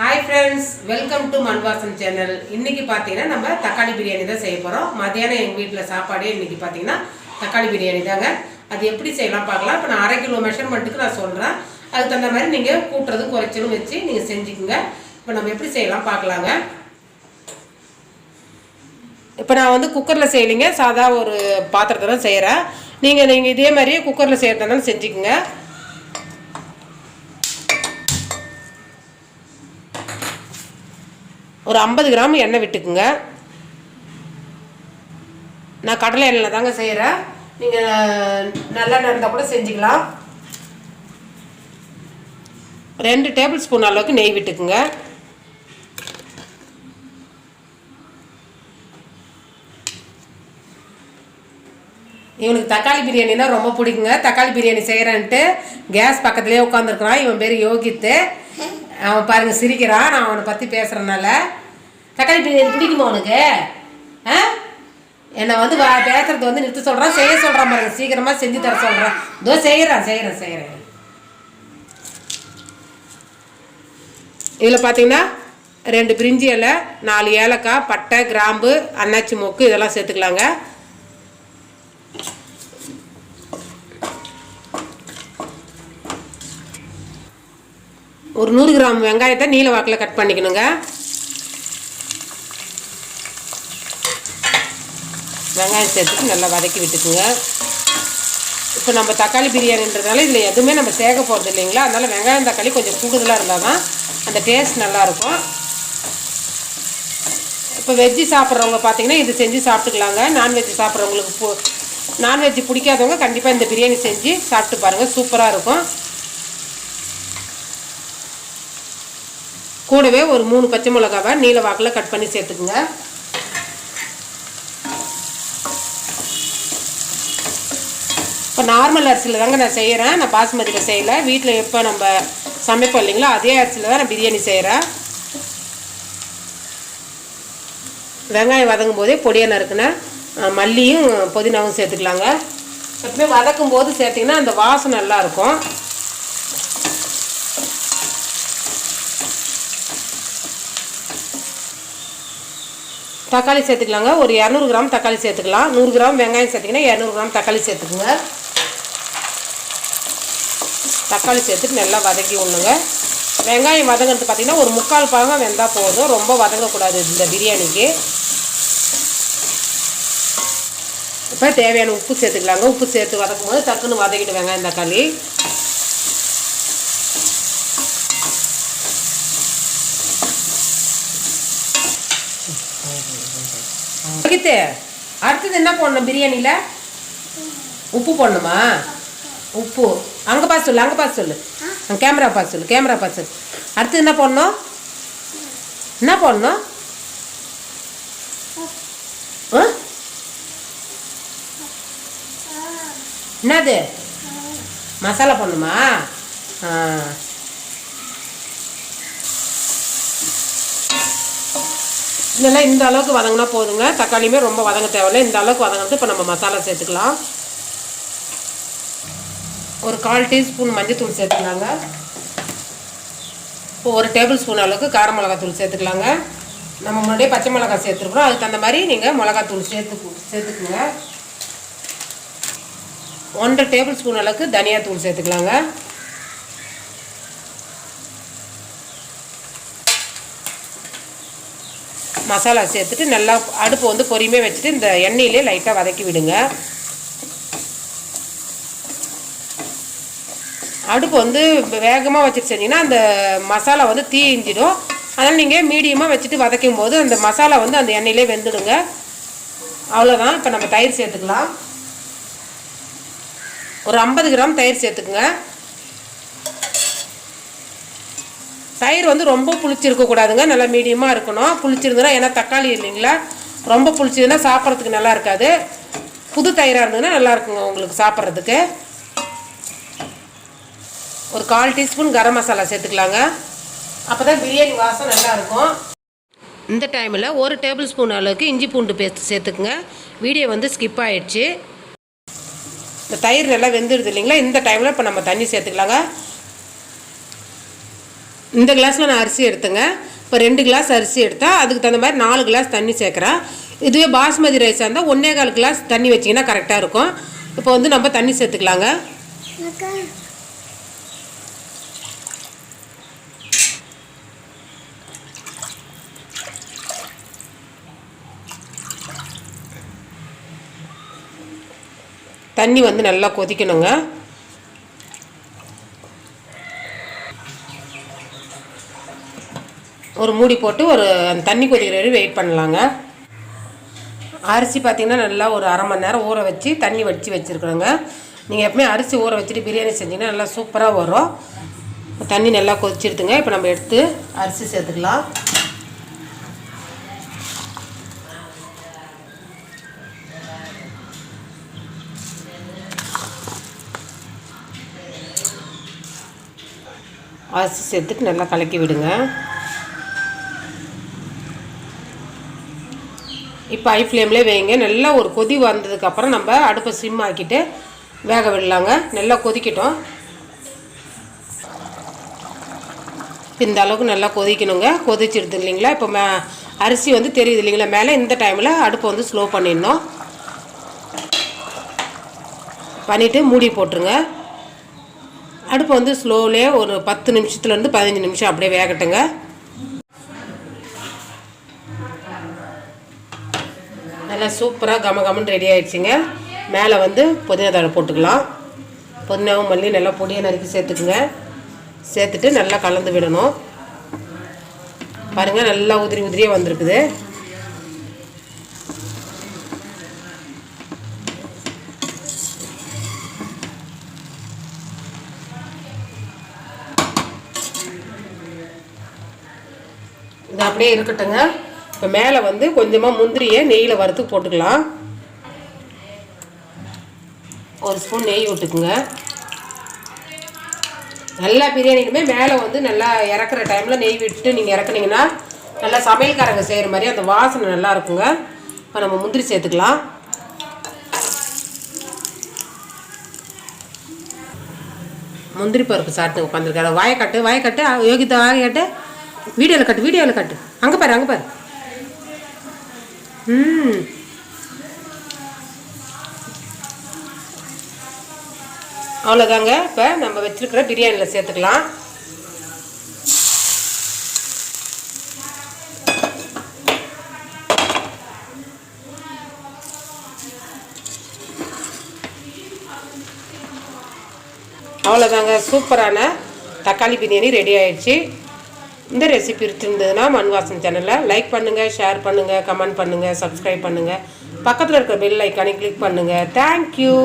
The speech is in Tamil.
Hi friends welcome to Manvasan channel இன்னைக்கு பார்த்தீங்கன்னா நம்ம தக்காளி பிரியாணி தான் செய்ய போகிறோம் மத்தியானம் எங்கள் வீட்டில் சாப்பாடே இன்றைக்கி பார்த்தீங்கன்னா தக்காளி பிரியாணி தாங்க. அது எப்படி செய்யலாம் பார்க்கலாம். இப்போ நான் அரை கிலோ மெஷர்மெண்ட்டுக்கு நான் சொல்கிறேன் அதுக்கு தகுந்த மாதிரி நீங்கள் கூட்டுறதும் குறைச்சலும் வச்சு நீங்கள் செஞ்சுக்குங்க. இப்போ நம்ம எப்படி செய்யலாம் பார்க்கலாங்க. இப்போ நான் வந்து குக்கரில் செய்யலிங்க. சாதா ஒரு பாத்திரத்தை தான் செய்கிறேன் நீங்கள் நீங்கள் இதே மாதிரியே குக்கரில் செய்கிறதுனாலும் செஞ்சுக்குங்க. ஒரு ஐம்பது கிராம் எண்ணெய் விட்டுக்குங்க. நான் கடலை எண்ணெயில் தாங்க செய்கிறேன் நீங்கள் நல்லெண்ணெய் இருந்தால் கூட செஞ்சுக்கலாம். ரெண்டு டேபிள் ஸ்பூன் அளவுக்கு நெய் விட்டுக்குங்க. இவனுக்கு தக்காளி பிரியாணினா ரொம்ப பிடிக்குங்க. தக்காளி பிரியாணி செய்கிறேன்ட்டு கேஸ் பக்கத்துலேயே உட்காந்துருக்குறான் இவன் பேர் யோகித்து. அவன் பாருங்கள் சிரிக்கிறான். நான் அவனை பற்றி பேசுகிறனால தக்காளி பிரியாணி பிடிக்குமா உனக்கு? ஆ? என்னை வந்து வா பேசுறது வந்து நிறுத்த சொல்கிறான் செய்ய சொல்கிறான் பாருங்க சீக்கிரமாக செஞ்சு தர சொல்கிறான் இதோ செய்கிறான் செய்கிறேன் செய்கிறேன் இதில் பார்த்தீங்கன்னா ரெண்டு பிரிஞ்சி இலை நாலு ஏலக்காய் பட்டை கிராம்பு அன்னாச்சி மொக்கு இதெல்லாம் சேர்த்துக்கலாங்க. ஒரு நூறு கிராம் வெங்காயத்தை நீல வாக்கில் கட் பண்ணிக்கணுங்க. வெங்காயம் சேர்த்துட்டு நல்லா வதக்கி விட்டுக்குங்க. இப்போ நம்ம தக்காளி பிரியாணின்றதுனால இதில் எதுவுமே நம்ம சேர்க்க போகிறது இல்லைங்களா? அதனால் வெங்காயம் தக்காளி கொஞ்சம் கூடுதலாக இருந்தால் தான் அந்த டேஸ்ட் நல்லாயிருக்கும் இப்போ வெஜ்ஜு சாப்பிட்றவங்க பார்த்தீங்கன்னா இது செஞ்சு சாப்பிட்டுக்கலாங்க. நான்வெஜ் சாப்பிட்றவங்களுக்கு பு நான்வெஜ் பிடிக்காதவங்க கண்டிப்பாக இந்த பிரியாணி செஞ்சு சாப்பிட்டு பாருங்கள் சூப்பராக இருக்கும். கூடவே ஒரு மூணு பச்சை மிளகாவை நீல வாக்கில் கட் பண்ணி சேர்த்துக்குங்க. இப்போ நார்மல் அரிசியில் தாங்க நான் செய்கிறேன் நான் பாஸ்மதியில் செய்யலை. வீட்டில் எப்போ நம்ம சமைப்போம் இல்லைங்களா அதே அரிசியில் தான் நான் பிரியாணி செய்கிறேன் வெங்காயம் வதங்கும் போதே பொடியை நறுக்குன மல்லியும் புதினாவும் சேர்த்துக்கலாங்க. எப்பவுமே வதக்கும் போது சேர்த்திங்கன்னா அந்த வாசம் நல்லாயிருக்கும் தக்காளி சேர்த்துக்கலாங்க. ஒரு இரநூறு கிராம் தக்காளி சேர்த்துக்கலாம். நூறு கிராம் வெங்காயம் சேர்த்திங்கன்னா இரநூறு கிராம் தக்காளி சேர்த்துக்குங்க. தக்காளி சேர்த்துட்டு நல்லா வதக்கி விடணுங்க. வெங்காயம் வதங்கிறது பார்த்திங்கன்னா ஒரு முக்கால் பாகம் வெந்தால் போதும். ரொம்ப வதங்கக்கூடாது இந்த பிரியாணிக்கு. இப்போ தேவையான உப்பு சேர்த்துக்கலாங்க. உப்பு சேர்த்து வதக்கும் போது டக்குன்னு வதக்கிட்டு வெங்காயம் தக்காளி. வகித்து அடுத்தது என்ன போடணும் பிரியாணியில்? உப்பு போடணுமா? உப்பு. அங்கே பார்த்து சொல்லு அங்கே பார்த்து சொல்லு. கேமரா பார்த்து சொல்லு கேமரா பார்த்து சொல்லு. அடுத்து என்ன போடணும்? என்ன போடணும்? என்னது? மசாலா போடணுமா? ஆ. இதெல்லாம் இந்த அளவுக்கு வதங்கினா போதுங்க. தக்காளியுமே ரொம்ப வதங்க தேவையில்லை. இந்த அளவுக்கு வதங்கினது இப்போ நம்ம மசாலா சேர்த்துக்கலாம். ஒரு கால் டீஸ்பூன் மஞ்சத்தூள் சேர்த்துக்கலாங்க. இப்போ ஒரு டேபிள் ஸ்பூன் அளவுக்கு கார மிளகாத்தூள் சேர்த்துக்கலாங்க. நம்ம முன்னாடியே பச்சை மிளகா சேர்த்துருக்குறோம். அதுக்கு தகுந்த மாதிரி நீங்கள் மிளகாத்தூள் சேர்த்து சேர்த்துக்குங்க. ஒன்றரை டேபிள் ஸ்பூன் அளவுக்கு தனியாத்தூள் சேர்த்துக்கலாங்க. மசாலா சேர்த்துட்டு நல்லா அடுப்பு வந்து பொறுமையாக வச்சுட்டு இந்த எண்ணெயிலே லைட்டாக வதக்கி விடுங்க. அடுப்பு வந்து வேகமாக வச்சுட்டு செஞ்சிங்கன்னா அந்த மசாலா வந்து தீஞ்சிடும். அதனால் நீங்கள் மீடியமாக வச்சுட்டு வதக்கும் போது அந்த மசாலா வந்து அந்த எண்ணெயிலே வெந்துடுங்க. அவ்வளோதான் இப்போ நம்ம தயிர் சேர்த்துக்கலாம். ஒரு ஐம்பது கிராம் தயிர் சேர்த்துக்குங்க. தயிர் வந்து ரொம்ப புளிச்சிருக்க கூடாதுங்க. நல்லா மீடியமாக இருக்கணும். புளிச்சிருந்ததுன்னா ஏன்னா தக்காளி இல்லைங்களா? ரொம்ப புளிச்சதுன்னா சாப்பிட்றதுக்கு நல்லா இருக்காது. புது தயிராக இருந்ததுன்னா நல்லா இருக்குங்க உங்களுக்கு சாப்பிட்றதுக்கு. ஒரு கால் டீஸ்பூன் கரம் மசாலா சேர்த்துக்கலாங்க. அப்போ தான் பிரியாணி வாசம் நல்லா இருக்கும். இந்த டைமில் ஒரு டேபிள் ஸ்பூன் அளவுக்கு இஞ்சி பூண்டு பேஸ்ட் சேர்த்துக்குங்க. வீடியோ வந்து ஸ்கிப் ஆகிடுச்சு இந்த தயிர் நல்லா வெந்துடுது இல்லைங்களா? இந்த டைமில் இப்போ நம்ம தண்ணி சேர்த்துக்கலாங்க. இந்த கிளாஸில் நான் அரிசி எடுத்தேங்க. இப்போ ரெண்டு கிளாஸ் அரிசி எடுத்தால் அதுக்கு தகுந்த மாதிரி நாலு கிளாஸ் தண்ணி சேர்க்குறேன் இதுவே பாஸ்மதி ரைஸாக இருந்தால் ஒன்றே கால் கிளாஸ் தண்ணி வச்சிங்கன்னா கரெக்டாக இருக்கும். இப்போ வந்து நம்ம தண்ணி சேர்த்துக்கலாங்க. தண்ணி வந்து நல்லா கொதிக்கணுங்க. ஒரு மூடி போட்டு ஒரு அந்த தண்ணி கொதிக்கிற வரையும் வெயிட் பண்ணலாங்க. அரிசி பார்த்திங்கன்னா நல்லா ஒரு அரை மணி நேரம் ஊற வச்சு தண்ணி வடித்து வச்சுருக்குறோங்க. நீங்கள் எப்பவுமே அரிசி ஊற வச்சுட்டு பிரியாணி செஞ்சிங்கன்னா நல்லா சூப்பராக வரும். தண்ணி நல்லா கொதிச்சிருதுங்க. இப்போ நம்ம எடுத்து அரிசி சேர்த்துக்கலாம். அரிசி சேர்த்துட்டு நல்லா கலக்கி விடுங்க. இப்போ ஐ ஃப்ளேம்லேயே வைங்க. நல்லா ஒரு கொதி வந்ததுக்கப்புறம் நம்ம அடுப்பை சிம் ஆக்கிட்டு வேக விடலாங்க. நல்லா கொதிக்கட்டும். இந்த அளவுக்கு நல்லா கொதிக்கணுங்க. கொதிச்சிடுது இல்லைங்களா? இப்போ மே அரிசி வந்து தெரியுது இல்லைங்களா? மேலே இந்த டைமில் அடுப்பை வந்து ஸ்லோ பண்ணிடணும். பண்ணிவிட்டு மூடி போட்டுருங்க. அடுப்பை வந்து ஸ்லோவிலே ஒரு பத்து நிமிஷத்துலேருந்து பதினஞ்சு நிமிஷம் அப்படியே வேகட்டுங்க. நல்லா சூப்பராக கம கமன்னு ரெடி ஆகிடுச்சிங்க மேலே வந்து புதினா தழை போட்டுக்கலாம். புதினாவும் மல்லி நல்லா பொடியை நறுக்கி சேர்த்துக்குங்க. சேர்த்துட்டு நல்லா கலந்து விடணும். பாருங்கள் நல்லா உதிரி உதிரியாக வந்திருக்குது. இது அப்படியே இருக்கட்டுங்க. இப்போ மேலே வந்து கொஞ்சமாக முந்திரியை நெய்யில் வறுத்து போட்டுக்கலாம். ஒரு ஸ்பூன் நெய் விட்டுக்குங்க. நல்லா பிரியாணிக்குமே மேலே வந்து நல்லா இறக்குற டைமில் நெய் விட்டு நீங்கள் இறக்குனீங்கன்னா நல்லா சமையல்காரங்க செய்கிற மாதிரி அந்த வாசனை நல்லா இருக்குங்க. இப்போ நம்ம முந்திரி சேர்த்துக்கலாம். முந்திரி பருப்பு சாப்பிட்டு உட்காந்துருக்காரு வாயை கட்டு வாயை கட்டு யோகிதா வாயை கட்டு. வீடியோவில் கட்டு வீடியோவில் கட்டு. அங்கே பாரு அங்கே பாரு. ம். அவ்வளோதாங்க. இப்போ நம்ம வச்சுருக்கிற பிரியாணியில் சேர்த்துக்கலாம். அவ்வளோதாங்க. சூப்பரான தக்காளி பிரியாணி ரெடி ஆயிடுச்சு. இந்த ரெசிபி பிடிச்சிருந்ததுன்னா மண்வாசன் சேனலை லைக் பண்ணுங்கள் ஷேர் பண்ணுங்கள் கமெண்ட் பண்ணுங்கள் சப்ஸ்கிரைப் பண்ணுங்கள் பக்கத்தில் இருக்கிற பெல் ஐக்கானே கிளிக் பண்ணுங்கள் தேங்க்யூ